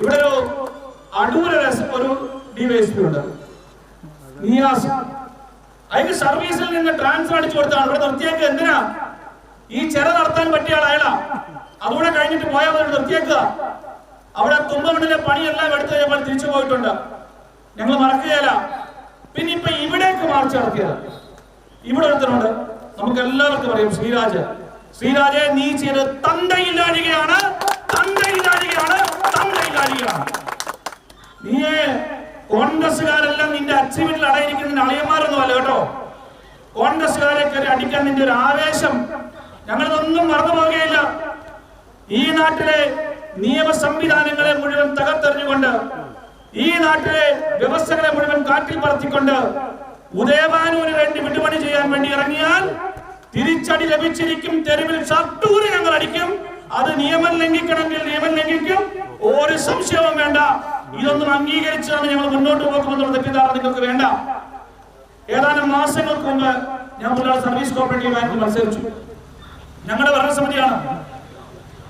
ഇവിടെ ഒരു രസം ഒരു ഡിവൈഎസ്പി ഉണ്ട്. നിയാസ്. അയാൾക്ക് സർവീസിൽ നിന്ന് ട്രാൻസ്ഫർ അടിച്ചു കൊടുത്താണ്. ഇവിടെ നിർത്തിയേക്ക്. എന്തിനാ? ഈ ചെറ നടത്താൻ പറ്റിയ അയാളാ അതുകൂടെ കഴിഞ്ഞിട്ട് പോയാൽ മതി. നിർത്തിയേക്കുക അവിടെ തുമ്പമണ്ണിലെ പണിയെല്ലാം എടുത്തു കഴിഞ്ഞപ്പോൾ തിരിച്ചു പോയിട്ടുണ്ട്. ഞങ്ങൾ മറക്കുകയല്ല. പിന്നെ ഇപ്പൊ ഇവിടേക്ക് മാർച്ച് നടത്തിയത്. ഇവിടെ ഒരുത്തനുണ്ട്. നമുക്ക് എല്ലാവർക്കും അറിയാം. ശ്രീരാജ്. ശ്രീരാജെ നീ ചെയ്ത് തന്തയില്ലാഴികയാണ് തന്തയില്ലാഴികയാണ് നീ കോൺഗ്രസ്സുകാരെല്ലാം നിന്റെ അച്ചീവ്മെന്റിൽ അടയിരിക്കുന്ന അളിയന്മാരൊന്നുമല്ല കേട്ടോ. കോൺഗ്രസ്സുകാരെ കയറി അടിക്കാൻ നിന്റെ ഒരു ആവേശം. ഞങ്ങളിതൊന്നും മറന്നു പോകുകയില്ല ഈ നാട്ടിലെ നിയമ സംവിധാനങ്ങളെ മുഴുവൻ തകർത്തെറിഞ്ഞുകൊണ്ട് ഈ നാട്ടിലെ വ്യവസ്ഥകളെ മുഴുവൻ കാറ്റിൽ പറത്തിക്കൊണ്ട് ഉദയഭാനുവിന് വേണ്ടി വിട്ടുപണി ചെയ്യാൻ വേണ്ടി ഇറങ്ങിയാൽ തിരിച്ചടി ലഭിച്ചിരിക്കും തെരുവിൽ ഷർട്ടൂര് ഞങ്ങൾ അടിക്കും. അത് നിയമം ലംഘിക്കണമെങ്കിൽ നിയമം ലംഘിക്കും. ഒരു സംശയവും വേണ്ട. ഇതൊന്നും അംഗീകരിച്ചാണ് ഞങ്ങൾ മുന്നോട്ട് പോകുമെന്നുള്ള തെറ്റിദ്ധാരണ നിങ്ങൾക്ക് വേണ്ട. ഏതാനും മാസങ്ങൾക്ക് മുമ്പ് ഞാൻ മുതലാൾ സർവീസ് കോപ്പറേറ്റീവ് ബാങ്കിൽ മത്സരിച്ചു. ഞങ്ങളുടെ ഭരണസമിതിയാണ്.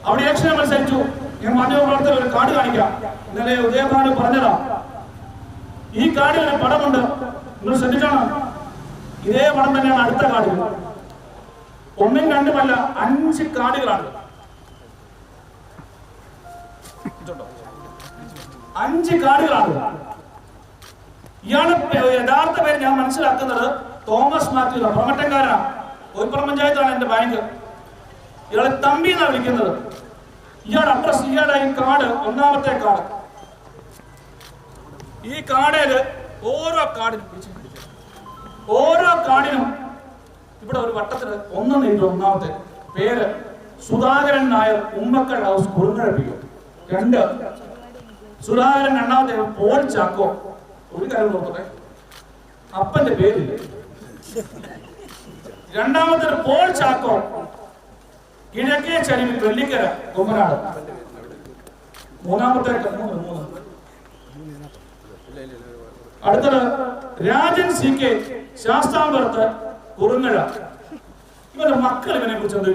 അവിടെ ഇലക്ഷനെ മത്സരിച്ചു. ഞാൻ മാധ്യമപ്രവർത്തകർ ഒരു കാർഡ് കാണിക്കാം. ഇന്നലെ ഉദയഭാനു പറഞ്ഞതാ. ഈ കാർഡിൽ ഒരു പടമുണ്ട്. നിങ്ങൾ ശ്രദ്ധിക്കണം ഇതേ പടം തന്നെയാണ് അടുത്ത കാർഡ്. ഒന്നും രണ്ടുമല്ല അഞ്ച് കാർഡുകളാണ്. അഞ്ച് കാർഡുകളാണ്. ഇയാളെ യഥാർത്ഥ പേര് ഞാൻ മനസ്സിലാക്കുന്നത് തോമസ് മാത്യു പ്രമട്ടൻകാരാണ് കോയിപ്പുറം പഞ്ചായത്താണ് എന്റെ ബാങ്ക് ഇയാളെ തമ്പി എന്നാണ് വിളിക്കുന്നത്. ഇയാളുടെ അഡ്രസ് ഇയാളുടെ ഈ കാർഡ് ഒന്നാമത്തെ കാർഡ്. ഈ കാർഡിൽ ഓരോ കാർഡിനും ഓരോ കാർഡിനും ഇവിടെ ഒരു വട്ടത്തിൽ ഒന്നും എഴുതി ഒന്നാമത്തെ പേര് സുധാകരൻ നായർ ഉമ്മക്കൽ ഹൗസ് കുറുങ്ങഴപ്പിക്കും രണ്ട്. സുധാകരൻ രണ്ടാമത്തെ പോൾ ചാക്കോ. ഒരു കാര്യം നോക്കട്ടെ. അപ്പന്റെ പേര്. രണ്ടാമത്തെ പോൾ ചാക്കോ. കിഴക്കേ ചരിവിൽ വെള്ളിക്കര കുമരാട്. മൂന്നാമത്തെ മൂന്ന് മൂന്ന്. അടുത്തത് രാജൻ സി കെ ശാസ്താംബരത്ത് കുറുങ്ങഴ. ഇവരുടെ മക്കൾ ഇവനെ കുറിച്ച് എന്ത്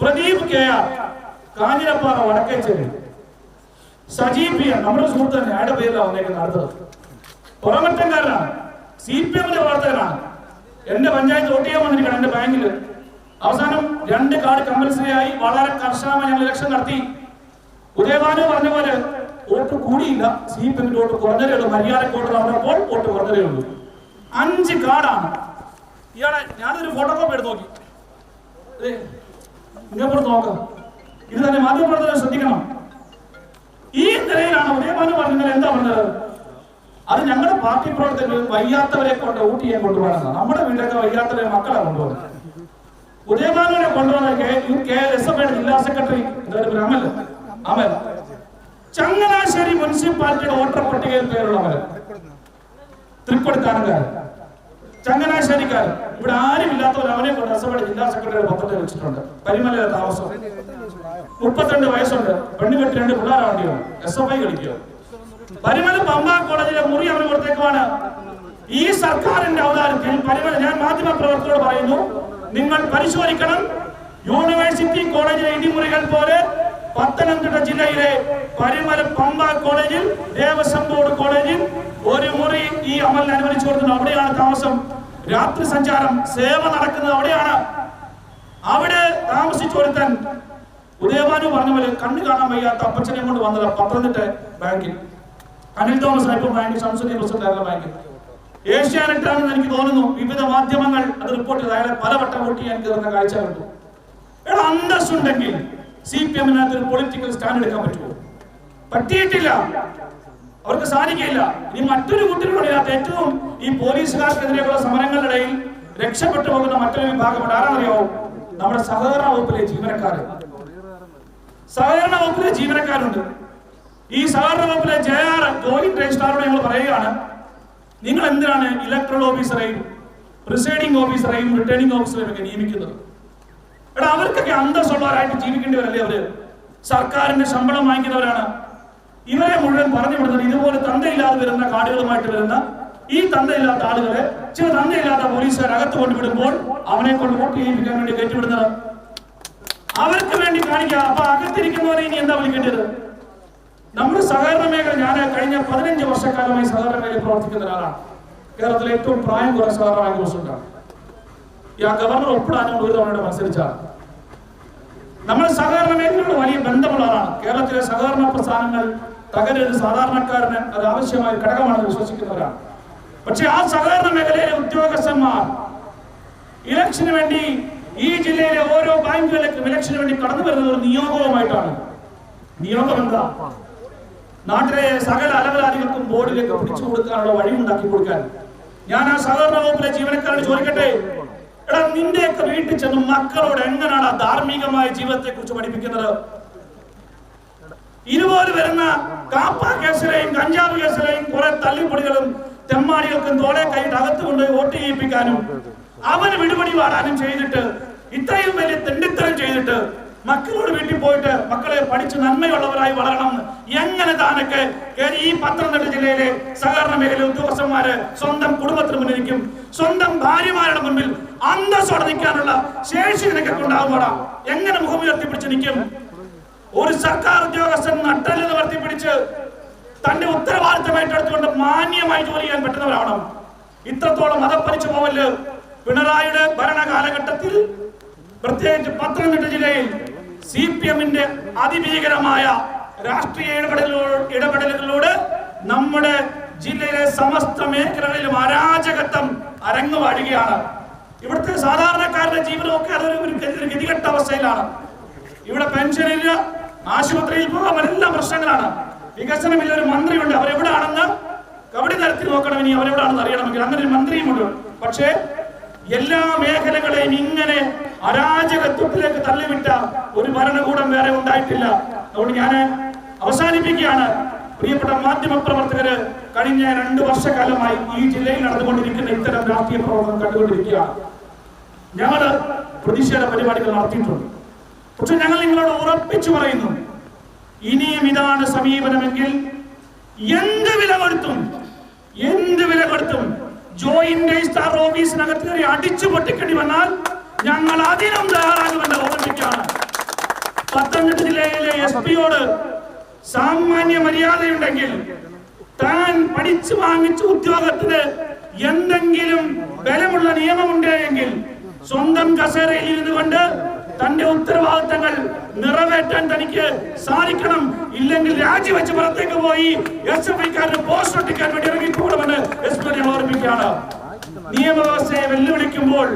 Pradeep K R. Kanjirappara Vadakkechery. Sajeev P നമ്മുടെ സുഹൃത്ത് തന്നെ അയാളുടെ പേരിലാണ് വന്നേക്കുന്നത് അടുത്തത്? പുറമറ്റംകാരനാണ്. സി പി എമ്മിന്റെ പ്രവർത്തകനാണ്. എന്റെ പഞ്ചായത്ത് വോട്ട് ചെയ്യാൻ വന്നിരിക്കണം എന്റെ ബാങ്കിൽ അവസാനം രണ്ട് കാർഡ് കമ്പൽസറി ആയി വളരെ കർശനമായി ഞങ്ങൾ ഇലക്ഷൻ നടത്തി. ഉദയഭാനു പറഞ്ഞ പോലെ വോട്ട് കൂടിയില്ല. സി പി എമ്മിന്റെ വോട്ട് കുറഞ്ഞതേ ഉള്ളൂ. മര്യാദയ്ക്ക് വോട്ട് നടന്നപ്പോൾ വോട്ട് കുറഞ്ഞതേ ഉള്ളൂ. അഞ്ച് കാർഡാണ്. ഇയാളെ ഞാനൊരു ഫോട്ടോ കോപ്പി എടുത്ത് നോക്കി. ഇങ്ങോട്ട് നോക്കാം. ഇത് തന്നെ മാധ്യമപ്രവർത്തകർ ശ്രദ്ധിക്കണം. ഈ നിലയിലാണ് ഉദയമാനം പറഞ്ഞത് എന്താ പറഞ്ഞത്? അത് ഞങ്ങളുടെ പാർട്ടി പ്രവർത്തകർ വയ്യാത്തവരെ കൊണ്ട് വോട്ട് ചെയ്യാൻ കൊണ്ടുപോകണം നമ്മുടെ വീട്ടിലൊക്കെ വയ്യാത്തവരെ മക്കളെ കൊണ്ടുപോകുന്നത്. ഉദയഭാനുവിനെ കൊണ്ടുവന്ന കെ- എസ് എഫ് ജില്ലാ സെക്രട്ടറി അമൽ. അമൽ. ചങ്ങനാശ്ശേരി മുനിസിപ്പാലിറ്റിയുടെ വോട്ടർ പട്ടികയിൽ പേരുള്ളവർ തൃക്കൊടുക്കാനുകാരൻ ചങ്ങനാശ്ശേരിക്കാരൻ ഇവിടെ ആരും ഇല്ലാത്തവർ അവനെ കൊണ്ട് അസംബ്ലി ജില്ലാ സെക്രട്ടറി പത്രത്തിൽ വെച്ചിട്ടുണ്ട്. പരിമല താമസം. മുപ്പത്തിരണ്ട് വയസ്സുണ്ട്. പെണ്ണുകെട്ടി രണ്ട് പിള്ളേരാണ്ടിയോ എസ് എഫ് ഐ കളിക്കുക പരിമല പമ്പ കോളേജിലെ മുറി അവന് കൊടുത്തേക്കുവാണ്. ഈ സർക്കാരിന്റെ അവതാരത്തിൽ പരിമല ഞാൻ മാധ്യമ പ്രവർത്തകരോട് പറയുന്നു നിങ്ങൾ പരിശോധിക്കണം. യൂണിവേഴ്സിറ്റി കോളേജിലെ ഇടിമുറികൾ പോലെ പത്തനംതിട്ട ജില്ലയിലെ പരിമല പമ്പ കോളേജിൽ ദേവസ്വം ബോർഡ് കോളേജിൽ ഒരു മുറി ഈ അമലിന് അനുവദിച്ചു കൊടുക്കുന്നു. അവിടെയാണ് താമസം. രാത്രി സഞ്ചാരം സേവ നടക്കുന്നത് അവിടെയാണ്. അവിടെ താമസിച്ചു കൊടുത്താൻ ഉദയഭാനു പറഞ്ഞ പോലെ കണ്ണു കാണാൻ വയ്യാത്ത അപ്പച്ചനെ കൊണ്ട് വന്നത് പത്തനംതിട്ട ബാങ്കിൽ. അനിൽ തോമസ് ഇപ്പോൾ ബാങ്കിൽ സംസദീയ പ്രസിഡന്റ് ബാങ്കിൽ. ഏഷ്യാനെറ്റാണെന്ന് എനിക്ക് തോന്നുന്നു. വിവിധ മാധ്യമങ്ങൾ അത് റിപ്പോർട്ട് ചെയ്ത്. അയാളെ പലവട്ടം വോട്ട് ചെയ്യാൻ കയറുന്ന കാഴ്ച കണ്ടു എടാ അന്തസ്സുണ്ടെങ്കിൽ സി പി എമ്മിനകത്ത് ഒരു പൊളിറ്റിക്കൽ സ്റ്റാൻഡ് എടുക്കാൻ പറ്റുമോ? പറ്റിയിട്ടില്ല. അവർക്ക് സാധിക്കില്ല ഇനി മറ്റൊരു കുട്ടികളോട് ഇതിനകത്ത് ഏറ്റവും ഈ പോലീസുകാർക്കെതിരെയുള്ള സമരങ്ങളുടെ ഇടയിൽ രക്ഷപ്പെട്ടു പോകുന്ന മറ്റൊരു വിഭാഗമുണ്ട്. ആരാണറിയോ നമ്മുടെ സഹകരണ വകുപ്പിലെ ജീവനക്കാര്. സഹകരണ വകുപ്പിലെ ജീവനക്കാരുണ്ട്. ഈ സഹകരണ വകുപ്പിലെ ജെ ആർ ജോയിന്റ് രജിസ്ട്രാറോട് ഞങ്ങൾ പറയുകയാണ് നിങ്ങൾ എന്തിനാണ് ഇലക്ട്രൽ ഓഫീസറെയും പ്രിസൈഡിംഗ് ഓഫീസറെയും റിട്ടേണിംഗ് ഓഫീസറെയും ഒക്കെ നിയമിക്കുന്നത്? എടാ അവർക്കൊക്കെ അന്തസ്സുള്ളവരായിട്ട് ജീവിക്കേണ്ടവരല്ലേ അവർ? സർക്കാരിന്റെ ശമ്പളം വാങ്ങിക്കുന്നവരാണ്. ഇവരെ മുഴുവൻ പറഞ്ഞു വിടുന്നത് ഇതുപോലെ തന്തയില്ലാതെ വരുന്ന കാടുകളുമായിട്ട് വരുന്ന ഈ തന്തയില്ലാത്ത ആളുകളെ ചില തന്തയില്ലാത്ത പോലീസുകാർ അകത്ത് കൊണ്ടുവിടുമ്പോൾ അവനെ കൊണ്ട് വോട്ട് ചെയ്യിപ്പിക്കാൻ വേണ്ടി കയറ്റിവിടുന്നത്. അവർക്ക് വേണ്ടി കാണിക്കുക അപ്പൊ അകത്തിരിക്കുന്നവരെ ഇനി എന്താ വിളിക്കേണ്ടത്? നമ്മുടെ സഹകരണ മേഖല ഞാൻ കഴിഞ്ഞ പതിനഞ്ച് വർഷക്കാലമായി സഹകരണ മേഖല പ്രവർത്തിക്കുന്ന ഒരാളാണ്. കേരളത്തിലെ ഏറ്റവും പ്രായം കുറഞ്ഞ സഹകരണ ബാങ്ക് പ്രസിഡന്റാണ്. ആ ഗവർണർ ഉൾപ്പെടാനും ഒരു തവണയുടെ മത്സരിച്ചാണ്. നമ്മൾ സഹകരണ മേഖലയോട് വലിയ ബന്ധമുള്ള ആളാണ്. കേരളത്തിലെ സഹകരണ പ്രസ്ഥാനങ്ങൾ തകരരുത്. സാധാരണക്കാരന് അത് ആവശ്യമായ ഘടകമാണെന്ന് വിശ്വസിക്കുന്നവരാണ്. പക്ഷെ ആ സഹകരണ മേഖലയിലെ ഉദ്യോഗസ്ഥന്മാർ ഇലക്ഷന് വേണ്ടി ഈ ജില്ലയിലെ ഓരോ ബാങ്കുകളിലേക്കും ഇലക്ഷന് വേണ്ടി കടന്നു വരുന്ന ഒരു നിയോഗവുമായിട്ടാണ്. നിയോഗം എന്താ? നാട്ടിലെ സകല അലവലാദികൾക്കും ബോർഡിലേക്ക് പിടിച്ചു കൊടുക്കാനുള്ള വഴി ഉണ്ടാക്കി കൊടുക്കാൻ. ഞാൻ ആ സഹകരണ വകുപ്പിലെ ജീവനക്കാരോട് ചോദിക്കട്ടെ? എടാ നിന്റെയൊക്കെ വീട്ടിൽ ചെന്ന് മക്കളോട് എങ്ങനെയാണ് ധാർമ്മികമായ ജീവിതത്തെ കുറിച്ച് പഠിപ്പിക്കുന്നത്? ഇതുപോലെ വരുന്ന കാപ്പ കേസിലെയും കഞ്ചാവ് കേസിലെയും കുറെ തള്ളിപ്പൊടികളും തെമ്മാടികൾക്കും തോളെ കൈയിട്ട് അകത്ത് കൊണ്ടുപോയി വോട്ട് ചെയ്യിപ്പിക്കാനും അവന് വിടുപടി പാടാനും ചെയ്തിട്ട് ഇത്രയും വലിയ തെണ്ടിത്തരം ചെയ്തിട്ട് മക്കളോട് വീട്ടിൽ പോയിട്ട് മക്കളെ പഠിച്ച് നന്മയുള്ളവരായി വളരണം. എങ്ങനെ താനൊക്കെ ഈ പത്തനംതിട്ട ജില്ലയിലെ സഹകരണ മേഖല ഉദ്യോഗസ്ഥന്മാര് സ്വന്തം കുടുംബത്തിന് മുന്നിലിരിക്കും സ്വന്തം ഭാര്യമാരുടെ മുൻപിൽ അന്തസ്സോടെ നിൽക്കാനുള്ള ശേഷി നിനക്കൊക്കെ ഉണ്ടാവുമ്പോടാ എങ്ങനെ മുഖമുയർത്തി പിടിച്ച് നിൽക്കും? ഒരു സർക്കാർ ഉദ്യോഗസ്ഥൻ നട്ടൽ നിവർത്തി പിടിച്ച് തന്റെ ഉത്തരവാദിത്തം ഏറ്റെടുത്തുകൊണ്ട് മാന്യമായി ജോലി ചെയ്യാൻ പറ്റുന്നവരാവണം. ഇത്രത്തോളം മതപ്പരിച്ചു പോവൽ പിണറായിയുടെ ഭരണകാലഘട്ടത്തിൽ പ്രത്യേകിച്ച് പത്തനംതിട്ട ജില്ലയിൽ സി പി എമ്മിന്റെ അതിഭീകരമായ രാഷ്ട്രീയ ഇടപെടലുകൾ ഇടപെടലുകളിലൂടെ നമ്മുടെ ജില്ലയിലെ സമസ്ത മേഖലകളിലും അരാജകത്വം അരങ്ങുവാഴുകയാണ് ഇവിടുത്തെ സാധാരണക്കാരുടെ ജീവിതമൊക്കെ അതൊരു ഗതികെട്ട അവസ്ഥയിലാണ്. ഇവിടെ പെൻഷനില്ല ആശുപത്രിയിൽ പോകാൻ എല്ലാം പ്രശ്നങ്ങളാണ്. വികസനമില്ല ഒരു മന്ത്രിയുണ്ട് അവരെവിടാണെന്ന് കബഡി തരത്തിൽ നോക്കണം ഇനി. അവരെവിടാണെന്ന് അറിയണമെങ്കിൽ അങ്ങനെ ഒരു മന്ത്രിയും മന്ത്രിയുമുണ്ട്. പക്ഷേ എല്ലാ മേഖലകളെയും ഇങ്ങനെ അരാജകത്വത്തിലേക്ക് തള്ളിവിട്ട ഒരു ഭരണകൂടം വേറെ ഉണ്ടായിട്ടില്ല. അതുകൊണ്ട് ഞാൻ അവസാനിപ്പിക്കുകയാണ്. പ്രിയപ്പെട്ട മാധ്യമ പ്രവർത്തകര് കഴിഞ്ഞ രണ്ട് വർഷക്കാലമായി ഈ ജില്ലയിൽ നടന്നുകൊണ്ടിരിക്കുന്ന ഇത്തരം രാഷ്ട്രീയ പ്രവർത്തനം കണ്ടുകൊണ്ടിരിക്കുകയാണ്. ഞങ്ങൾ പ്രതിഷേധ പരിപാടികൾ നടത്തിയിട്ടുണ്ട്. പക്ഷെ ഞങ്ങൾ നിങ്ങളോട് ഉറപ്പിച്ചു പറയുന്നു ഇനിയും ഇതാണ് സമീപനമെങ്കിൽ എന്ത് വില കൊടുത്തും എന്ത് വില കൊടുത്തും ജോയിന്റ് സ്റ്റാർ ഓഫീസിനകത്ത് കയറി അടിച്ചു പൊട്ടിക്കേണ്ടി വന്നാൽ ഞങ്ങൾ അതിനും തയ്യാറാകുമെന്ന് ഓർമ്മിപ്പിക്കുകയാണ് പത്തനംതിട്ട ജില്ലയിലെ എസ് പിയോട് സാമാന്യ മര്യാദയുണ്ടെങ്കിൽ താൻ പഠിച്ചു വാങ്ങിച്ച ഉദ്യോഗത്തിന് എന്തെങ്കിലും ബലമുള്ള നിയമമുണ്ടെങ്കിൽ സ്വന്തം കസേരയിൽ ഇരുന്നു കൊണ്ട് തന്റെ ഉത്തരവാദിത്തങ്ങൾ നിറവേറ്റാൻ തനിക്ക് സാധിക്കണം. ഇല്ലെങ്കിൽ രാജിവെച്ച് പുറത്തേക്ക് പോയി എസ് എഫ് ഐക്കാരന് പോസ്റ്റ് ഒട്ടിക്കാൻ വേണ്ടി ഇറങ്ങിക്കൂടുമെന്ന് എസ് പി ഓർമ്മിക്കുകയാണ്. നിയമവ്യവസ്ഥയെ വെല്ലുവിളിക്കുമ്പോൾ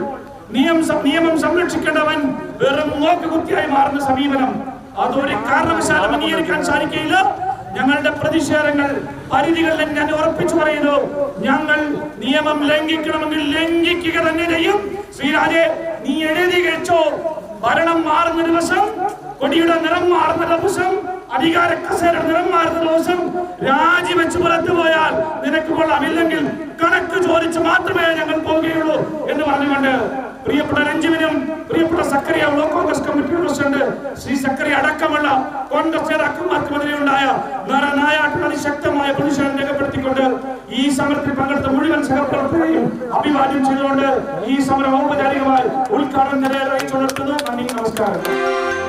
നിയമം നിയമം സംരക്ഷിക്കേണ്ടവൻ വെറും നോക്കുകുത്തിയായി മാറുന്ന സമീപനം. അതൊരു കാരണവശാലും അംഗീകരിക്കാൻ സാധിക്കില്ല ഞങ്ങളുടെ പ്രതിഷേധങ്ങൾ പരിധികളിൽ ഞാൻ ഉറപ്പിച്ചു പറയുന്നു. ഞങ്ങൾ നിയമം ലംഘിക്കണമെങ്കിൽ ലംഘിക്കുക തന്നെ ചെയ്യും. ശ്രീരാജെ നീ എഴുതി കഴിച്ചോ ഭരണം മാറുന്ന ദിവസം കൊടിയുടെ നിറം മാറുന്ന ദിവസം അധികാര കസേര നിറം മാറുന്ന ദിവസം രാജിവെച്ച് പുറത്തു പോയാൽ നിനക്ക് കൊള്ളാമില്ലെങ്കിൽ കണക്ക് ചോദിച്ച് മാത്രമേ ഞങ്ങൾ പോവുകയുള്ളൂ എന്ന് പറഞ്ഞുകൊണ്ട് പ്രിയപ്പെട്ട രഞ്ജുവിനും പ്രിയപ്പെട്ട Zacharia block Congress committee president Shri Zacharia അടക്കമുള്ള കോൺഗ്രസ് നേതാക്കന്മാർക്കുമെതിരെ ഉണ്ടായ നായാട്ടിൽ അതിശക്തമായ പ്രതിഷേധം രേഖപ്പെടുത്തിക്കൊണ്ട് ഈ സമരത്തിൽ പങ്കെടുത്ത മുഴുവൻ സഹപ്രവർത്തകരെയും അഭിവാദ്യം ചെയ്തുകൊണ്ട് ഈ സമരം ഔപചാരികമായി ഉദ്ഘാടനം നിലയിലായി നിർത്തുന്നു നന്ദി നമസ്കാരം.